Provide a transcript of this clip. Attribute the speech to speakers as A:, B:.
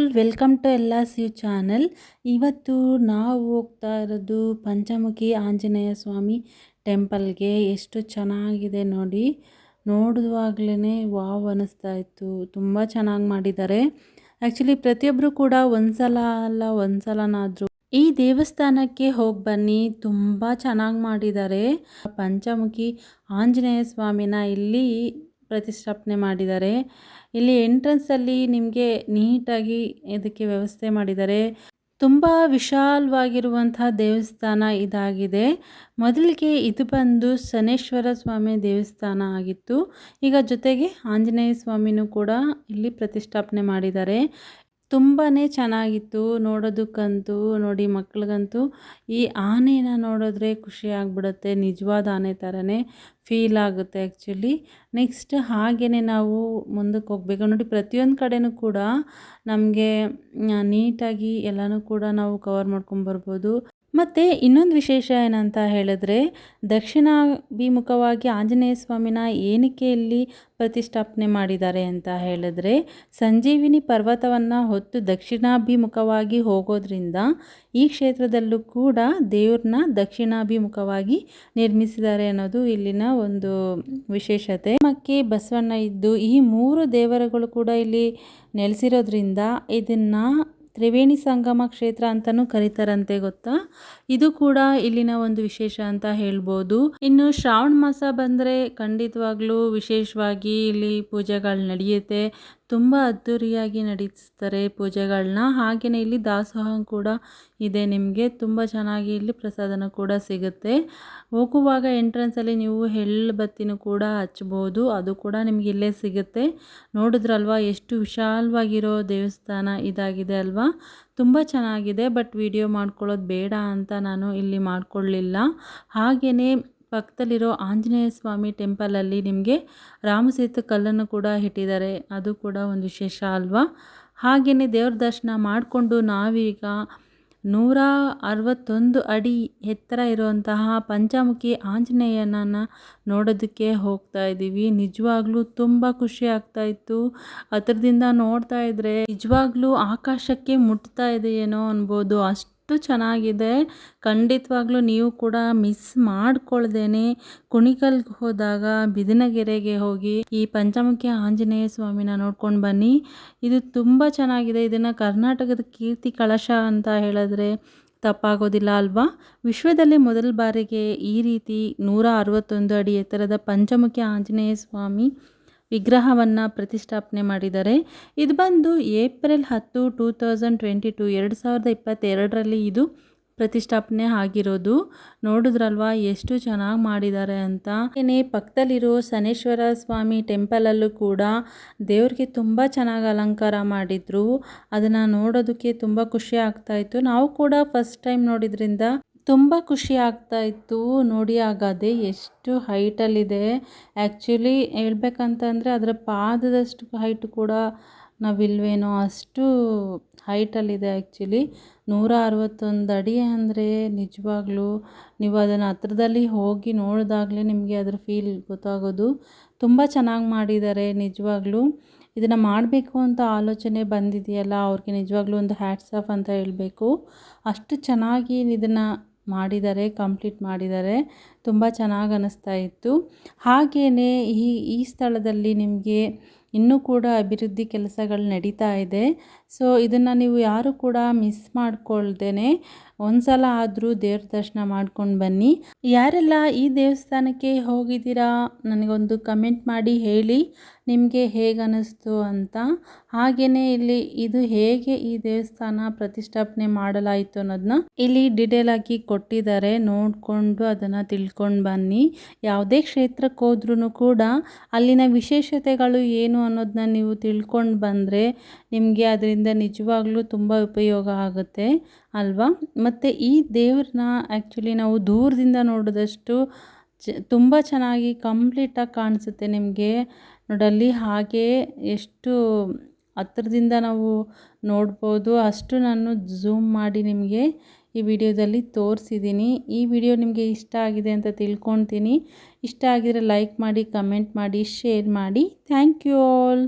A: All welcome to ಎಲ್ಲ ಯು channel ಇವತ್ತು ನಾವು ಹೋಗ್ತಾ ಇರೋದು ಪಂಚಮುಖಿ ಆಂಜನೇಯ ಸ್ವಾಮಿ ಟೆಂಪಲ್ಗೆ. ಎಷ್ಟು ಚೆನ್ನಾಗಿದೆ ನೋಡಿ. ನೋಡುವಾಗಲೇ ವಾವ್ ಅನ್ನಿಸ್ತಾ ಇತ್ತು. ತುಂಬ ಚೆನ್ನಾಗಿ ಮಾಡಿದ್ದಾರೆ. ಆ್ಯಕ್ಚುಲಿ ಪ್ರತಿಯೊಬ್ಬರು ಕೂಡ ಒಂದ್ಸಲ ಅಲ್ಲ, ಒಂದ್ಸಲನಾದರೂ. ಈ ದೇವಸ್ಥಾನಕ್ಕೆ ಹೋಗಿ ಬನ್ನಿ. ತುಂಬ ಚೆನ್ನಾಗಿ ಮಾಡಿದ್ದಾರೆ. ಪಂಚಮುಖಿ ಆಂಜನೇಯ ಸ್ವಾಮಿನ ಇಲ್ಲಿ ಪ್ರತಿಷ್ಠಾಪನೆ ಮಾಡಿದ್ದಾರೆ. ಇಲ್ಲಿ ಎಂಟ್ರೆನ್ಸಲ್ಲಿ ನಿಮಗೆ ನೀಟಾಗಿ ಇದಕ್ಕೆ ವ್ಯವಸ್ಥೆ ಮಾಡಿದ್ದಾರೆ. ತುಂಬ ವಿಶಾಲವಾಗಿರುವಂತಹ ದೇವಸ್ಥಾನ ಇದಾಗಿದೆ. ಮೊದಲಿಗೆ ಇದು ಬಂದು ಶನೇಶ್ವರ ಸ್ವಾಮಿ ದೇವಸ್ಥಾನ ಆಗಿತ್ತು. ಈಗ ಜೊತೆಗೆ ಆಂಜನೇಯ ಸ್ವಾಮಿನೂ ಕೂಡ ಇಲ್ಲಿ ಪ್ರತಿಷ್ಠಾಪನೆ ಮಾಡಿದ್ದಾರೆ. ತುಂಬಾ ಚೆನ್ನಾಗಿತ್ತು ನೋಡೋದಕ್ಕಂತೂ, ನೋಡಿ ಮಕ್ಳಿಗಂತೂ. ಈ ಆನೆನ ನೋಡಿದ್ರೆ ಖುಷಿ ಆಗಿಬಿಡುತ್ತೆ, ನಿಜವಾದ ಆನೆ ಥರನೇ ಫೀಲ್ ಆಗುತ್ತೆ ಆ್ಯಕ್ಚುಲಿ ನೆಕ್ಸ್ಟ್ ಹಾಗೆಯೇ ನಾವು ಮುಂದಕ್ಕೆ ಹೋಗ್ಬೇಕು. ನೋಡಿ, ಪ್ರತಿಯೊಂದು ಕಡೆಯೂ ಕೂಡ ನಮಗೆ ನೀಟಾಗಿ ಎಲ್ಲನೂ ಕೂಡ ನಾವು ಕವರ್ ಮಾಡ್ಕೊಂಬರ್ಬೋದು ಮತ್ತು ಇನ್ನೊಂದು ವಿಶೇಷ ಏನಂತ ಹೇಳಿದ್ರೆ, ದಕ್ಷಿಣಾಭಿಮುಖವಾಗಿ ಆಂಜನೇಯ ಸ್ವಾಮಿನ ಏನಕ್ಕೆ ಪ್ರತಿಷ್ಠಾಪನೆ ಮಾಡಿದ್ದಾರೆ ಅಂತ ಹೇಳಿದ್ರೆ, ಸಂಜೀವಿನಿ ಪರ್ವತವನ್ನು ಹೊತ್ತು ದಕ್ಷಿಣಾಭಿಮುಖವಾಗಿ ಹೋಗೋದ್ರಿಂದ ಈ ಕ್ಷೇತ್ರದಲ್ಲೂ ಕೂಡ ದೇವ್ರನ್ನ ದಕ್ಷಿಣಾಭಿಮುಖವಾಗಿ ನಿರ್ಮಿಸಿದ್ದಾರೆ ಅನ್ನೋದು ಇಲ್ಲಿನ ಒಂದು ವಿಶೇಷತೆ. ಮಕ್ಕಿ ಬಸವಣ್ಣ ಇದ್ದು ಈ ಮೂರು ದೇವರುಗಳು ಕೂಡ ಇಲ್ಲಿ ನೆಲೆಸಿರೋದ್ರಿಂದ ಇದನ್ನು ತ್ರಿವೇಣಿ ಸಂಗಮ ಕ್ಷೇತ್ರ ಅಂತಲೂ ಕರೀತಾರಂತೆ ಗೊತ್ತಾ? ಇದು ಕೂಡ ಇಲ್ಲಿನ ಒಂದು ವಿಶೇಷ ಅಂತ ಹೇಳ್ಬೋದು. ಇನ್ನು ಶ್ರಾವಣ ಮಾಸ ಬಂದರೆ ಖಂಡಿತವಾಗ್ಲೂ ವಿಶೇಷವಾಗಿ ಇಲ್ಲಿ ಪೂಜೆಗಳು ನಡೆಯುತ್ತೆ. ತುಂಬ ಅದ್ದೂರಿಯಾಗಿ ನಡೆಸ್ತಾರೆ ಪೂಜೆಗಳನ್ನ ಹಾಗೆಯೇ ಇಲ್ಲಿ ದಾಸೋಹ ಕೂಡ ಇದೆ ನಿಮಗೆ. ತುಂಬ ಚೆನ್ನಾಗಿ ಇಲ್ಲಿ ಪ್ರಸಾದನ ಕೂಡ ಸಿಗುತ್ತೆ. ಹೋಗುವಾಗ ಎಂಟ್ರೆನ್ಸಲ್ಲಿ ನೀವು ಎಳ್ಳು ಬತ್ತಿನೂ ಕೂಡ ಹಚ್ಬೋದು. ಅದು ಕೂಡ ನಿಮಗೆ ಇಲ್ಲೇ ಸಿಗುತ್ತೆ. ನೋಡಿದ್ರಲ್ವಾ, ಎಷ್ಟು ವಿಶಾಲವಾಗಿರೋ ದೇವಸ್ಥಾನ ಇದಾಗಿದೆ ಅಲ್ವಾ? ತುಂಬ ಚೆನ್ನಾಗಿದೆ, ಬಟ್ ವಿಡಿಯೋ ಮಾಡ್ಕೊಳ್ಳೋದು ಬೇಡ ಅಂತ ನಾನು ಇಲ್ಲಿ ಮಾಡಿಕೊಳ್ಳಿಲ್ಲ. ಹಾಗೆಯೇ ಪಕ್ಕದಲ್ಲಿರೋ ಆಂಜನೇಯ ಸ್ವಾಮಿ ಟೆಂಪಲಲ್ಲಿ ನಿಮಗೆ ರಾಮಸೇತು ಕಲ್ಲನ್ನು ಕೂಡ ಇಟ್ಟಿದ್ದಾರೆ. ಅದು ಕೂಡ ಒಂದು ವಿಶೇಷ ಅಲ್ವಾ? ಹಾಗೆಯೇ ದೇವ್ರ ದರ್ಶನ ಮಾಡಿಕೊಂಡು ನಾವೀಗ ನೂರ ಅರವತ್ತೊಂದು ಅಡಿ ಎತ್ತರ ಇರುವಂತಹ ಪಂಚಮುಖಿ ಆಂಜನೇಯನನ್ನ ನೋಡೋದಕ್ಕೆ ಹೋಗ್ತಾ ಇದ್ದೀವಿ. ನಿಜವಾಗ್ಲೂ ತುಂಬ ಖುಷಿ ಆಗ್ತಾ ಇತ್ತು. ಹತ್ರದಿಂದ ನೋಡ್ತಾ ಇದ್ರೆ ನಿಜವಾಗ್ಲೂ ಆಕಾಶಕ್ಕೆ ಮುಟ್ತಾ ಇದೆಯೇನೋ ಅನ್ಬೋದು. ಅಷ್ಟು ಚೆನ್ನಾಗಿದೆ. ಖಂಡಿತವಾಗ್ಲೂ ನೀವು ಕೂಡ ಮಿಸ್ ಮಾಡ್ಕೊಳ್ದೇನೆ. ಕುಣಿಕಲ್ಗೆ ಹೋದಾಗ ಬಿದಿನಗೆರೆಗೆ ಹೋಗಿ ಈ ಪಂಚಮುಖಿ ಆಂಜನೇಯ ಸ್ವಾಮಿನ ನೋಡ್ಕೊಂಡು ಬನ್ನಿ. ಇದು ತುಂಬ ಚೆನ್ನಾಗಿದೆ. ಇದನ್ನು ಕರ್ನಾಟಕದ ಕೀರ್ತಿ ಕಳಶ ಅಂತ ಹೇಳಿದ್ರೆ ತಪ್ಪಾಗೋದಿಲ್ಲ ಅಲ್ವಾ? ವಿಶ್ವದಲ್ಲೇ ಮೊದಲ ಬಾರಿಗೆ ಈ ರೀತಿ ನೂರ ಅರವತ್ತೊಂದು ಅಡಿ ಎತ್ತರದ ಪಂಚಮುಖಿ ಆಂಜನೇಯ ಸ್ವಾಮಿ ವಿಗ್ರಹವನ್ನು ಪ್ರತಿಷ್ಠಾಪನೆ ಮಾಡಿದ್ದಾರೆ. ಇದು ಬಂದು ಏಪ್ರಿಲ್ ಹತ್ತು, ಟೂ ತೌಸಂಡ್ ಟ್ವೆಂಟಿ ಟು, ಎರಡು ಸಾವಿರದ ಇಪ್ಪತ್ತೆರಡರಲ್ಲಿ ಇದು ಪ್ರತಿಷ್ಠಾಪನೆ ಆಗಿರೋದು. ನೋಡಿದ್ರಲ್ವಾ, ಎಷ್ಟು ಚೆನ್ನಾಗಿ ಮಾಡಿದ್ದಾರೆ ಅಂತ. ಏನೇ, ಪಕ್ಕದಲ್ಲಿರೋ ಸನೇಶ್ವರ ಸ್ವಾಮಿ ಟೆಂಪಲಲ್ಲೂ ಕೂಡ ದೇವ್ರಿಗೆ ತುಂಬ ಚೆನ್ನಾಗಿ ಅಲಂಕಾರ ಮಾಡಿದ್ರು. ಅದನ್ನು ನೋಡೋದಕ್ಕೆ ತುಂಬ ಖುಷಿ ಆಗ್ತಾ ಇತ್ತು. ನಾವು ಕೂಡ ಫಸ್ಟ್ ಟೈಮ್ ನೋಡಿದ್ರಿಂದ ತುಂಬ ಖುಷಿ ಆಗ್ತಾ ಇತ್ತು ನೋಡಿ ಆ ಗದೆ ಎಷ್ಟು ಹೈಟಲ್ಲಿದೆ ಆ್ಯಕ್ಚುಲಿ ಹೇಳ್ಬೇಕಂತಂದರೆ ಅದರ ಪಾದದಷ್ಟು ಹೈಟ್ ಕೂಡ ನಾವಿಲ್ವೇನೋ ಅಷ್ಟು ಹೈಟಲ್ಲಿದೆ ಆ್ಯಕ್ಚುಲಿ ನೂರ ಅರವತ್ತೊಂದು ಅಡಿ ಅಂದರೆ ನಿಜವಾಗ್ಲೂ ನೀವು ಅದನ್ನು ಹತ್ರದಲ್ಲಿ ಹೋಗಿ ನೋಡಿದಾಗಲೇ ನಿಮಗೆ ಅದರ ಫೀಲ್ ಗೊತ್ತಾಗೋದು. ತುಂಬ ಚೆನ್ನಾಗಿ ಮಾಡಿದ್ದಾರೆ ನಿಜವಾಗ್ಲೂ. ಇದನ್ನು ಮಾಡಬೇಕು ಅಂತ ಆಲೋಚನೆ ಬಂದಿದೆಯಲ್ಲ, ಅವ್ರಿಗೆ ನಿಜವಾಗ್ಲೂ ಒಂದು ಹ್ಯಾಟ್ಸ್ ಆಫ್ ಅಂತ ಹೇಳಬೇಕು. ಅಷ್ಟು ಚೆನ್ನಾಗಿ ಇದನ್ನು ಮಾಡಿದ್ದಾರೆ ಕಂಪ್ಲೀಟ್ ಮಾಡಿದ್ದಾರೆ ತುಂಬ ಚೆನ್ನಾಗಿ ಅನ್ನಿಸ್ತಾ ಇತ್ತು. ಹಾಗೆಯೇ ಈ ಈ ಸ್ಥಳದಲ್ಲಿ ನಿಮಗೆ ಇನ್ನೂ ಕೂಡ ಅಭಿವೃದ್ಧಿ ಕೆಲಸಗಳು ನಡೀತಾ ಇದೆ. ಸೊ, ಇದನ್ನು ನೀವು ಯಾರು ಕೂಡ ಮಿಸ್ ಮಾಡ್ಕೊಳ್ದೇನೆ ಒಂದು ಸಲ ಆದರೂ ದೇವ್ರ ದರ್ಶನ ಮಾಡ್ಕೊಂಡು ಬನ್ನಿ. ಯಾರೆಲ್ಲ ಈ ದೇವಸ್ಥಾನಕ್ಕೆ ಹೋಗಿದ್ದೀರಾ, ನನಗೊಂದು ಕಮೆಂಟ್ ಮಾಡಿ ಹೇಳಿ. ನಿಮಗೆ ಹೇಗೆ ಅನ್ನಿಸ್ತು ಅಂತ. ಹಾಗೆಯೇ ಇಲ್ಲಿ ಇದು ಹೇಗೆ ಈ ದೇವಸ್ಥಾನ ಪ್ರತಿಷ್ಠಾಪನೆ ಮಾಡಲಾಯಿತು ಅನ್ನೋದನ್ನ ಇಲ್ಲಿ ಡಿಟೇಲ್ ಆಗಿ ಕೊಟ್ಟಿದ್ದಾರೆ. ನೋಡಿಕೊಂಡು ಅದನ್ನು ತಿಳ್ಕೊಂಡು ಬನ್ನಿ. ಯಾವುದೇ ಕ್ಷೇತ್ರಕ್ಕೆ ಹೋದ್ರೂ ಕೂಡ ಅಲ್ಲಿನ ವಿಶೇಷತೆಗಳು ಏನು ಅನ್ನೋದನ್ನ ನೀವು ತಿಳ್ಕೊಂಡು ಬಂದರೆ ನಿಮಗೆ ಅದರಿಂದ ನಿಜವಾಗ್ಲೂ ತುಂಬ ಉಪಯೋಗ ಆಗುತ್ತೆ. ಅಲ್ವಾ? ಮತ್ತು ಈ ದೇವ್ರನ್ನ ಆ್ಯಕ್ಚುಲಿ ನಾವು ದೂರದಿಂದ ನೋಡಿದಷ್ಟು ಚ, ತುಂಬ ಚೆನ್ನಾಗಿ ಕಂಪ್ಲೀಟಾಗಿ ಕಾಣಿಸುತ್ತೆ ನಿಮಗೆ. ನೋಡಲ್ಲಿ ಹಾಗೆ ಎಷ್ಟು ಹತ್ರದಿಂದ ನಾವು ನೋಡ್ಬೋದು ಅಷ್ಟು ನಾನು ಝೂಮ್ ಮಾಡಿ ನಿಮಗೆ ಈ ವಿಡಿಯೋದಲ್ಲಿ ತೋರಿಸಿದ್ದೀನಿ ಈ ವಿಡಿಯೋ ನಿಮಗೆ ಇಷ್ಟ ಆಗಿದೆ ಅಂತ ತಿಳ್ಕೊತೀನಿ ಇಷ್ಟ ಆಗಿದರೆ ಲೈಕ್ ಮಾಡಿ ಕಮೆಂಟ್ ಮಾಡಿ ಶೇರ್ ಮಾಡಿ. Thank you all